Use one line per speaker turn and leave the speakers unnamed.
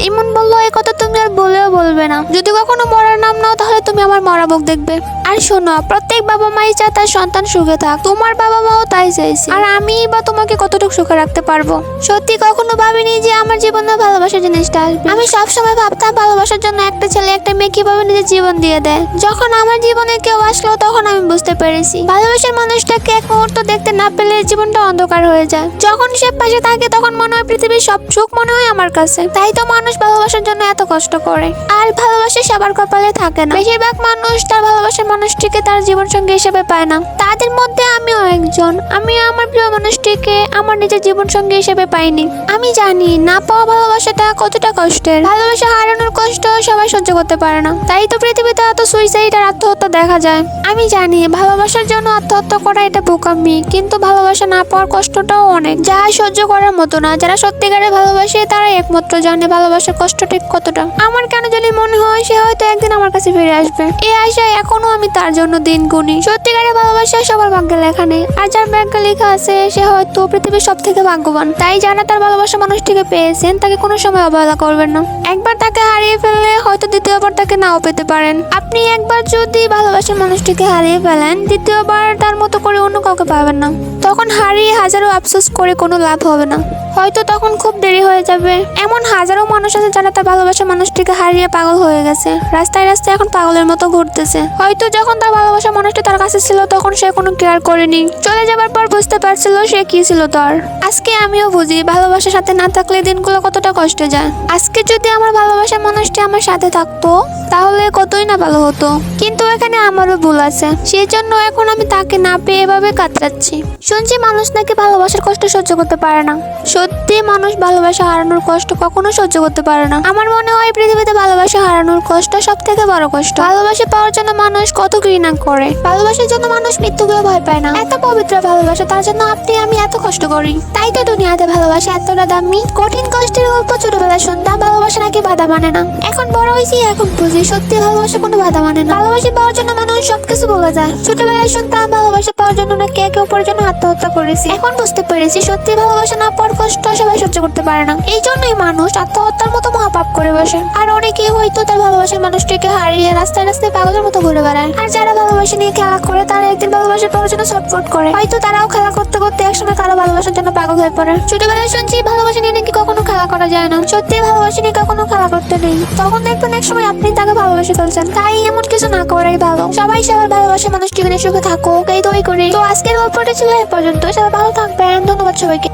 ইমন বলল এ কথা তুমি আর বলেও বলবে না। যদি কখনো মরার নাম নাও, তাহলে তুমি আমার মরা মুখ দেখবে। আর শোনো, প্রত্যেক বাবা মাই চায় তার সন্তান সুখে থাক। তোমার বাবা মাও তাই চাইছে। আর আমি বা তোমাকে কতটুকু সুখে রাখতে পারব? সত্যি কখনো ভাবিনি যে আমার জীবনে ভালোবাসার জিনিসটা আসবে। আমি সবসময় ভাবতাম ভালোবাসার জন্য একটা ছেলে, একটা মেয়ে কীভাবে নিজের জীবন দিয়ে দেয়। যখন আমার জীবনে কেউ আসলো, তখন আমি বুঝতে পেরেছি। ভালোবাসার মানুষটাকে এক মুহূর্ত দেখতে না পেলে জীবনটা অন্ধকার হয়ে যায়। যখন সে পাশে থাকে, তখন মনে হয় পৃথিবীর সব সুখ মনে হয় আমার কাছে। তাই তো মানুষ ভালোবাসার জন্য এত কষ্ট করে। আর ভালোবাসা সবার কপালে থাকে না। বেশিরভাগ মানুষ তার ভালোবাসার মানুষটিকে তার জীবন সঙ্গী হিসেবে পায় না। তাদের মধ্যে আমিও একজন। আমি আমার প্রিয় মানুষটিকে আমার নিজের জীবন সঙ্গী হিসেবে পাইনি। আমি জানি না পাওয়া ভালোবাসাটা কতটা কষ্টের। ভালোবাসা হারানোর কষ্ট সবাই সহ্য করতে পারে না। তাই তো পৃথিবীতে এত সুইসাইড আর আত্মহত্যা দেখা যায়। আমি জানি ভালোবাসার জন্য আত্মহত্যা করা এটা বোকামি। কিন্তু ভালোবাসা না পাওয়ার কষ্টটাও অনেক। যা সহ্য করার মতো না, যারা সত্যিকারে ভালোবাসে তারা একমাত্র জানে ভালোবাসার কষ্ট ঠিক কতটা। আমার কেন জানি মনে হয় সে হয়তো একদিন আমার কাছে ফিরে আসবে। এই আশায় এখনও আমি তার জন্য দিন গুনি। সত্যিকারের ভালোবাসা সবার ভাগ্যে লেখা নেই। আর যার ভাগ্যে লেখা আছে, সে হয়তো পৃথিবীর সব থেকে ভাগ্যবান। তাই যারা তার ভালোবাসা মানুষটিকে পেয়েছেন, তাকে কোনো সময় অবহেলা করবেন না। একবার তাকে হারিয়ে ফেললে হয়তো দ্বিতীয়বার তাকে নাও পেতে পারেন। আপনি একবার যদি ভালোবাসার মানুষটিকে হারিয়ে ফেলেন, দ্বিতীয়বার তার মতো করে অন্য কাউকে পাবেন না। তখন হারিয়ে হাজারো আফসোস করে কোনো লাভ হবে না। হয়তো তখন খুব দেরি হয়ে যাবে। এমন হাজারো মানুষ আছে যারা তার ভালোবাসা মানুষটিকে হারিয়ে পাগল হয়ে গেছে। রাস্তায় রাস্তায় এখন পাগলের মতো ঘুরতেছে। হয়তো যখন তার ভালোবাসা মানুষটি তার কাছে ছিল, তখন সে কোনো কেয়ার করেনি। চলে যাবার পর বুঝতে পারছিল সে কি ছিল তার। আজকে আমিও বুঝি, ভালোবাসার সাথে না থাকলে দিনগুলো কতটা কষ্টে যায়। আজকে যদি আমার ভালোবাসার মানুষটি আমার সাথে থাকতো, তাহলে কতই না ভালো হতো। কিন্তু এখানে আমারও ভুল আছে। সেই জন্য এখন আমি তাকে না পেয়ে এভাবে কাতরাচ্ছি। শুনছি মানুষ নাকি ভালোবাসার কষ্ট সহ্য করতে পারে না। সত্যি মানুষ ভালোবাসা হারানোর কষ্ট কখনো সহ্য করতে পারে না। আমার মনে হয় পৃথিবীতে ভালোবাসা হারানোর কষ্ট সব থেকে বড় কষ্ট। ভালোবাসা পাওয়ার জন্য মানুষ কত ঘৃণা করে। ভালোবাসার জন্য মানুষ মৃত্যুকেও ভয় পায় না। এত পবিত্র ভালোবাসা, তার জন্য আপনি আমি এত কষ্ট করি। তাই তো দুনিয়াতে ভালোবাসা এতটা দামি। কঠিন কষ্টের গল্প ছোটবেলা নাকি বাধা মানে না। এখন বড় হয়েছি, এখন বুঝি সত্যি ভালোবাসা কোনো বাধা মানে না। ভালোবাসি পাওয়ার জন্য মানুষ সবকিছু বলে যায়। ছোটবেলায় শুনতাম ভালোবাসা পাওয়ার জন্য নাকি একে অপরের জন্য আত্মহত্যা করেছি। এখন বুঝতে পেরেছি সত্যি ভালোবাসা না পাওয়ার কষ্ট সবাই সহ্য করতে পারে না। এই জন্যই মানুষ আত্মহত্যার মতো মহাপাপ করে বসে। আর অনেকে হয়তো তার ভালোবাসার মানুষটিকে হারিয়ে রাস্তায় রাস্তায় পাগলের মতো ঘুরে বেড়ায়। আর যারা ভালোবাসা নিয়ে খেলা করে, তারা একদিন ভালোবাসা পাওয়ার জন্য ছটফট করে। হয়তো তারাও খেলা করতে করতে একসময় কারও ভালোবাসার জন্য পাগল হয়ে পড়ে। ছোটবেলায় শুনছি ভালোবাসা নিয়ে নাকি কখনো খেলা করা যায় না। সত্যি ভালোবাসা নিয়ে কখনো খেলা করতে নেই। তখন দেখবেন এক সময় আপনি তাকে ভালোবেসে ফেলছেন। তাই এমন কিছু না করাই ভালো। সবাই সবার ভালোবাসা, মানুষ জীবনে সুখে থাকুক, এই দই করে। তো আজকের গল্পটা ছিল এ পর্যন্ত। সবাই ভালো থাকবেন। ধন্যবাদ সবাইকে।